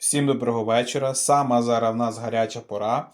Всім доброго вечора. Сама зараз в нас гаряча пора.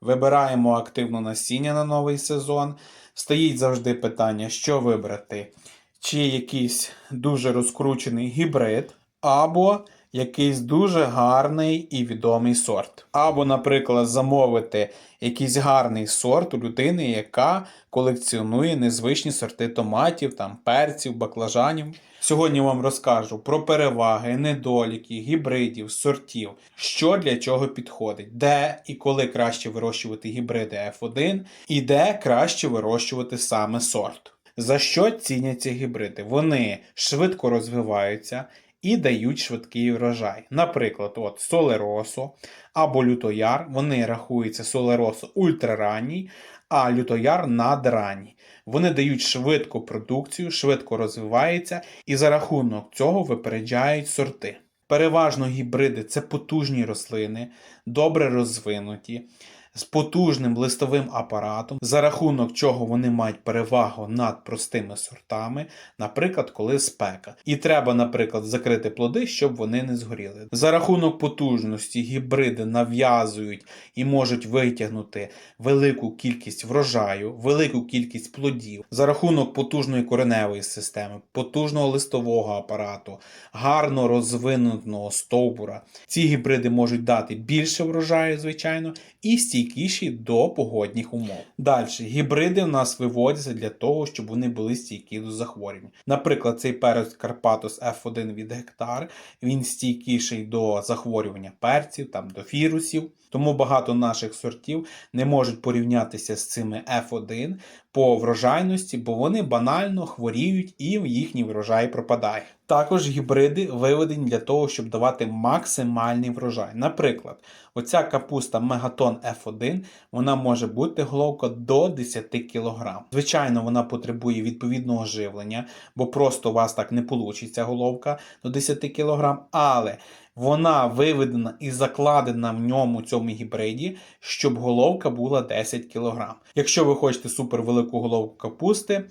Вибираємо активно насіння на новий сезон. Стоїть завжди питання, що вибрати. Чи якийсь дуже розкручений гібрид, або якийсь дуже гарний і відомий сорт. Або, наприклад, замовити якийсь гарний сорт у людини, яка колекціонує незвичні сорти томатів, там, перців, баклажанів. Сьогодні вам розкажу про переваги, недоліки, гібридів, сортів, що для чого підходить, де і коли краще вирощувати гібриди F1, і де краще вирощувати саме сорт. За що ціняться гібриди? Вони швидко розвиваються і дають швидкий врожай. Наприклад, от Солеросо або Лютояр, вони рахуються Солеросо ультраранній, а Лютояр надранній. Вони дають швидку продукцію, швидко розвиваються і за рахунок цього випереджають сорти. Переважно гібриди це потужні рослини, добре розвинуті, з потужним листовим апаратом, за рахунок чого вони мають перевагу над простими сортами, наприклад, коли спека. І треба, наприклад, закрити плоди, щоб вони не згоріли. За рахунок потужності гібриди нав'язують і можуть витягнути велику кількість врожаю, велику кількість плодів, за рахунок потужної кореневої системи, потужного листового апарату, гарно розвиненого стовбура. Ці гібриди можуть дати більше врожаю, звичайно, і стійкіші до погодних умов. Далі, гібриди в нас виводяться для того, щоб вони були стійкі до захворювань. Наприклад, цей перець Карпатос F1 від гектар, він стійкіший до захворювання перців, там, до фірусів. Тому багато наших сортів не можуть порівнятися з цими F1 по врожайності, бо вони банально хворіють і їхній врожай пропадає. Також гібриди виведені для того, щоб давати максимальний врожай. Наприклад, оця капуста Мегатон F1 вона може бути головка до 10 кг. Звичайно, вона потребує відповідного живлення, бо просто у вас так не вийде головка до 10 кг, але вона виведена і закладена в ньому цьому гібриді, щоб головка була 10 кг. Якщо ви хочете супервелику головку капусти,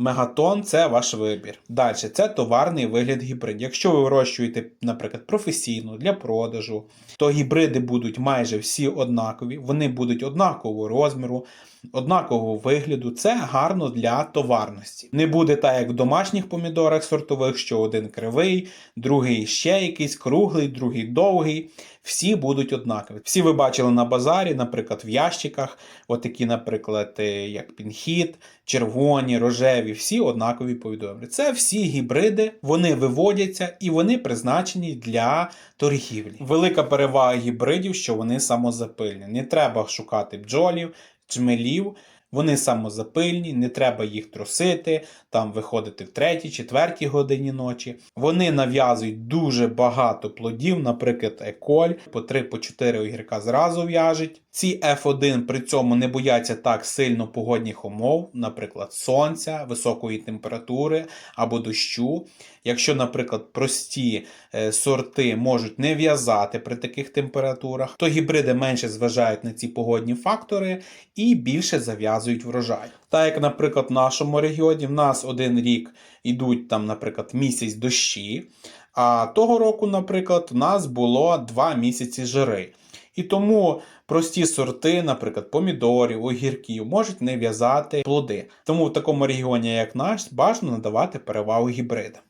Мегатон це ваш вибір. Далі, це товарний вигляд гібрид. Якщо ви вирощуєте, наприклад, професійно для продажу, то гібриди будуть майже всі однакові, вони будуть однакового розміру, однакового вигляду. Це гарно для товарності. Не буде так, як в домашніх помідорах сортових, що один кривий, другий ще якийсь круглий, другий довгий. Всі будуть однакові. Всі ви бачили на базарі, наприклад, в ящиках, отакі, наприклад, е, як пінхіт, червоні, рожеві, всі однакові повідомлення. Це всі гібриди, вони виводяться і вони призначені для торгівлі. Велика перевага гібридів, що вони самозапильні. Не треба шукати бджолів, джмелів. Вони самозапильні, не треба їх трусити, там виходити в третій, четвертій годині ночі. Вони нав'язують дуже багато плодів, наприклад, еколь, по 3-4 огірка зразу в'яжуть. Ці F1 при цьому не бояться так сильно погодних умов, наприклад, сонця, високої температури або дощу. Якщо, наприклад, прості е, сорти можуть не в'язати при таких температурах, то гібриди менше зважають на ці погодні фактори і більше зав'язують врожай. Так як, наприклад, в нашому регіоні в нас один рік йдуть там, наприклад, місяць дощі, а того року, наприклад, у нас було два місяці жири. І тому прості сорти, наприклад, помідорів, огірків, можуть не в'язати плоди. Тому в такому регіоні, як наш, бажано надавати перевагу гібридам.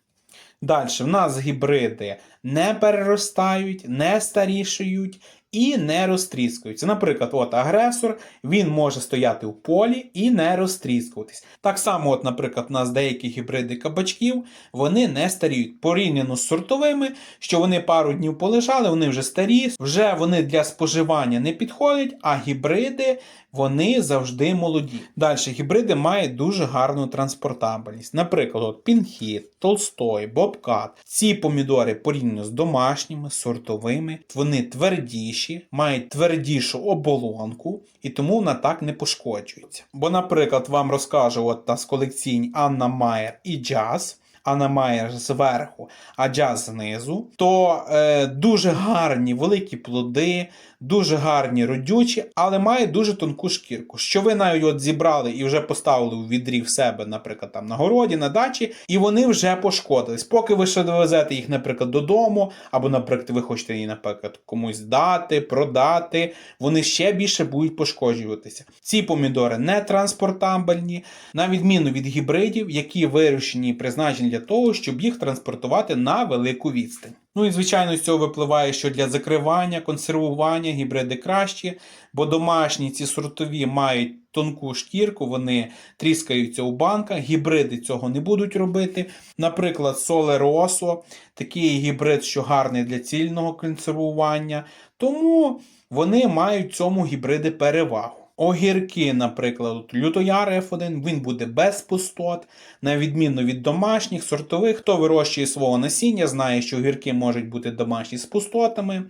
Далі, в нас гібриди не переростають, не старішають і не розтріскуються. Наприклад, от агресор він може стояти в полі і не розтріскуватись. Так само, от, наприклад, у нас деякі гібриди кабачків вони не старіють. Порівняно з сортовими, що вони пару днів полежали, вони вже старі, вже вони для споживання не підходять, а гібриди вони завжди молоді. Далі гібриди мають дуже гарну транспортабельність. Наприклад, от Пінхіт, Толстой, Бобкат. Ці помідори порівняно з домашніми, сортовими, вони твердіші, мають твердішу оболонку, і тому вона так не пошкоджується. Бо, наприклад, вам розкажу от та з колекційні Анна Майер і Джаз. Анна має зверху, а джаз знизу, то е, дуже гарні великі плоди, дуже гарні родючі, але має дуже тонку шкірку. Що ви навіть от зібрали і вже поставили у відрі в себе, наприклад, там на городі, на дачі, і вони вже пошкодились. Поки ви ще довезете їх, наприклад, додому, або, наприклад, ви хочете її, наприклад, комусь дати, продати, вони ще більше будуть пошкоджуватися. Ці помідори не транспортабельні, на відміну від гібридів, які вирощені і призначені для того, щоб їх транспортувати на велику відстань. Ну і звичайно, з цього випливає, що для закривання, консервування гібриди кращі, бо домашні ці сортові мають тонку шкірку, вони тріскаються у банках, гібриди цього не будуть робити. Наприклад, Соле Росо, такий гібрид, що гарний для цільного консервування. Тому вони мають цьому гібриди перевагу. Огірки, наприклад, лютояр F1, він буде без пустот, на відміну від домашніх, сортових. Хто вирощує свого насіння, знає, що огірки можуть бути домашні з пустотами,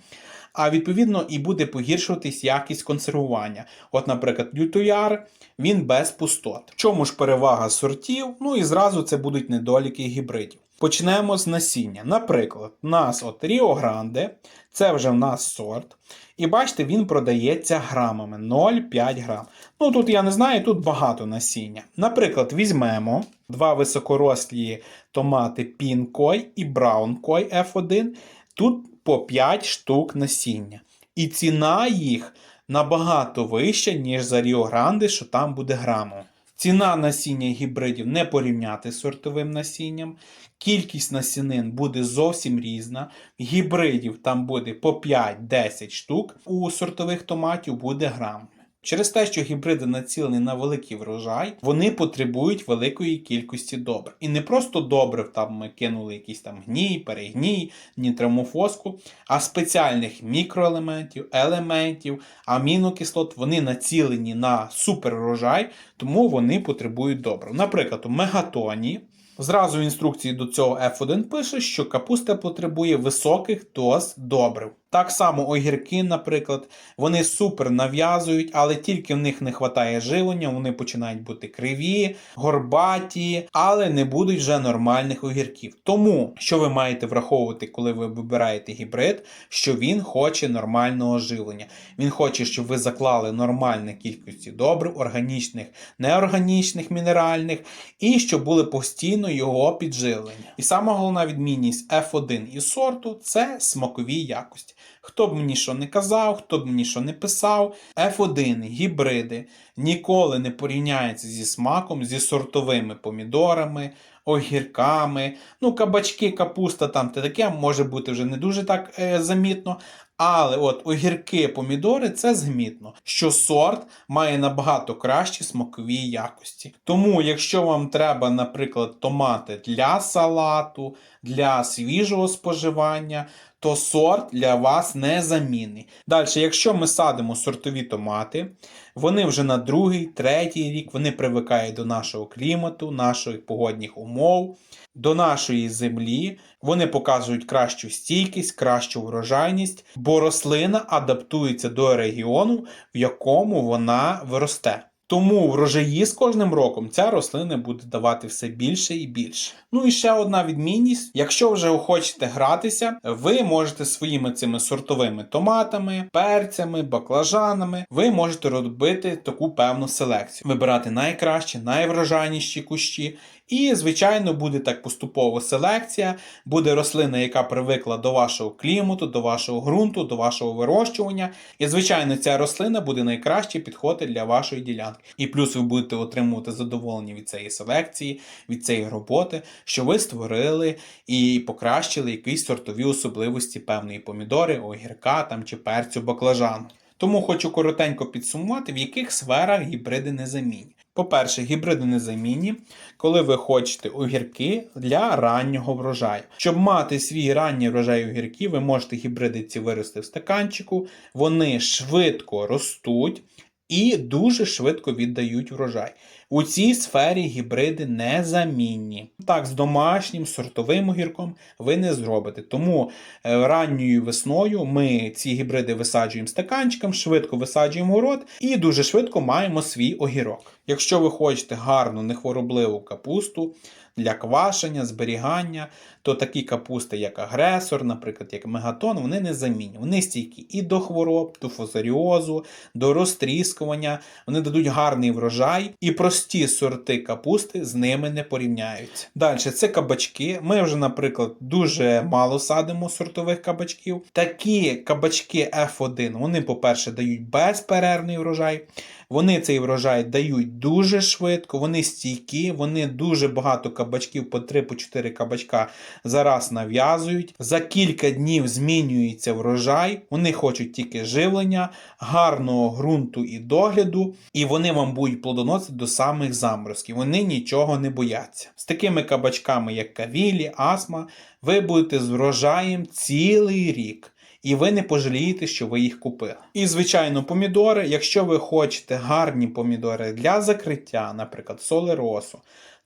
а відповідно і буде погіршуватись якість консервування. От, наприклад, лютояр, він без пустот. В чому ж перевага сортів? Ну і зразу це будуть недоліки гібридів. Почнемо з насіння. Наприклад, у нас от Ріо Гранде, це вже в нас сорт. І бачите, він продається грамами 0,5 грам. Ну тут я не знаю, тут багато насіння. Наприклад, візьмемо два високорослі томати Пінкой і Браункой F1. Тут по 5 штук насіння. І ціна їх набагато вища, ніж за Ріо Гранде, що там буде грамом. Ціна насіння гібридів не порівняти з сортовим насінням. Кількість насінин буде зовсім різна. Гібридів там буде по 5-10 штук, у сортових томатів буде грам. Через те, що гібриди націлені на великий врожай, вони потребують великої кількості добрив. І не просто добрив, там ми кинули якийсь там гній, перегній, нітрамофоску, а спеціальних мікроелементів, елементів, амінокислот, вони націлені на суперврожай, тому вони потребують добрив. Наприклад, у мегатоні. Зразу в інструкції до цього F1 пише, що капуста потребує високих доз добрив. Так само огірки, наприклад, вони супер нав'язують, але тільки в них не вистачає живлення, вони починають бути криві, горбаті, але не будуть вже нормальних огірків. Тому, що ви маєте враховувати, коли ви вибираєте гібрид, що він хоче нормального живлення. Він хоче, щоб ви заклали нормальні кількості добрив, органічних, неорганічних, мінеральних, і щоб були постійно його підживлення. І сама головна відмінність F1 і сорту це смакові якості. Хто б мені що не казав, хто б мені що не писав, F1 гібриди ніколи не порівняються зі смаком, зі сортовими помідорами, огірками. Ну, кабачки, капуста там те таке може бути вже не дуже так е, замітно. Але от огірки, помідори це змітно, що сорт має набагато кращі смакові якості. Тому, якщо вам треба, наприклад, томати для салату, для свіжого споживання, то сорт для вас незамінний. Далі, якщо ми садимо сортові томати, вони вже на другий, третій рік вони привикають до нашого клімату, наших погодних умов, до нашої землі. Вони показують кращу стійкість, кращу врожайність, бо рослина адаптується до регіону, в якому вона виросте. Тому врожаї з кожним роком ця рослина буде давати все більше і більше. Ну і ще одна відмінність: якщо вже хочете гратися, ви можете своїми цими сортовими томатами, перцями, баклажанами, ви можете робити таку певну селекцію, вибирати найкращі, найврожайніші кущі. І, звичайно, буде так поступова селекція, буде рослина, яка привикла до вашого клімату, до вашого ґрунту, до вашого вирощування. І, звичайно, ця рослина буде найкраще підходити для вашої ділянки. І плюс ви будете отримувати задоволення від цієї селекції, від цієї роботи, що ви створили і покращили якісь сортові особливості певної помідори, огірка там чи перцю баклажану. Тому хочу коротенько підсумувати, в яких сферах гібриди незамінні. По-перше, гібриди незамінні, коли ви хочете огірки для раннього врожаю. Щоб мати свій ранній врожай огірків, ви можете гібриди ці вирости в стаканчику, вони швидко ростуть і дуже швидко віддають врожай. У цій сфері гібриди незамінні. Так, з домашнім сортовим огірком ви не зробите. Тому е, ранньою весною ми ці гібриди висаджуємо стаканчиком, швидко висаджуємо город і дуже швидко маємо свій огірок. Якщо ви хочете гарну нехворобливу капусту, для квашення, зберігання, то такі капусти, як агресор, наприклад, як мегатон, вони не замінні. Вони стійкі і до хвороб, до фузаріозу, до розтріскування. Вони дадуть гарний врожай, і прості сорти капусти з ними не порівняються. Далі це кабачки. Ми вже, наприклад, дуже мало садимо сортових кабачків. Такі кабачки F1, вони, по-перше, дають безперервний врожай. Вони цей врожай дають дуже швидко, вони стійкі, вони дуже багато кабачків по 3-4 кабачка зараз нав'язують. За кілька днів змінюється врожай. Вони хочуть тільки живлення, гарного ґрунту і догляду, і вони вам будуть плодоносити до самих заморозків. Вони нічого не бояться. З такими кабачками, як кавілі, асма, ви будете з врожаєм цілий рік. І ви не пожалієте, що ви їх купили. І, звичайно, помідори. Якщо ви хочете гарні помідори для закриття, наприклад, солеросу,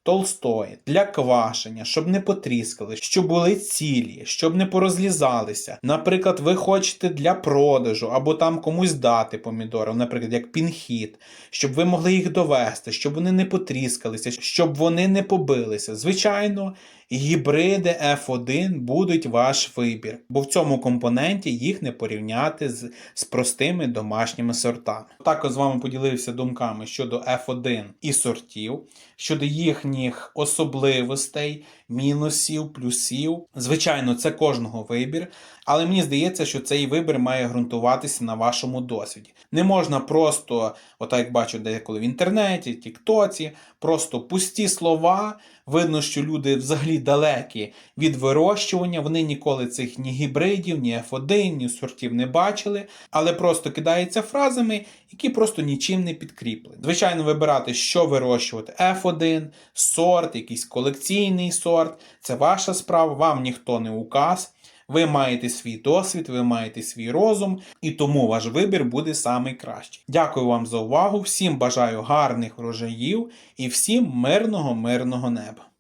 толстої, для квашення, щоб не потріскали, щоб були цілі, щоб не порозлізалися. Наприклад, ви хочете для продажу або там комусь дати помідори, наприклад, як пінхіт, щоб ви могли їх довести, щоб вони не потріскалися, щоб вони не побилися. Звичайно, гібриди F1 будуть ваш вибір, бо в цьому компоненті їх не порівняти з, з простими домашніми сортами. Також з вами поділився думками щодо F1 і сортів, щодо їхніх особливостей, мінусів, плюсів. Звичайно, це кожного вибір, але мені здається, що цей вибір має ґрунтуватися на вашому досвіді. Не можна просто, отак як бачу деколи в інтернеті, тіктоці, просто пусті слова. Видно, що люди взагалі далекі від вирощування, вони ніколи цих ні гібридів, ні F1, ні сортів не бачили, але просто кидаються фразами, які просто нічим не підкріплені. Звичайно, вибирати, що вирощувати: F1, сорт, якийсь колекційний сорт. Це ваша справа, вам ніхто не указ. Ви маєте свій досвід, ви маєте свій розум, і тому ваш вибір буде найкращий. Дякую вам за увагу, всім бажаю гарних врожаїв і всім мирного, мирного неба.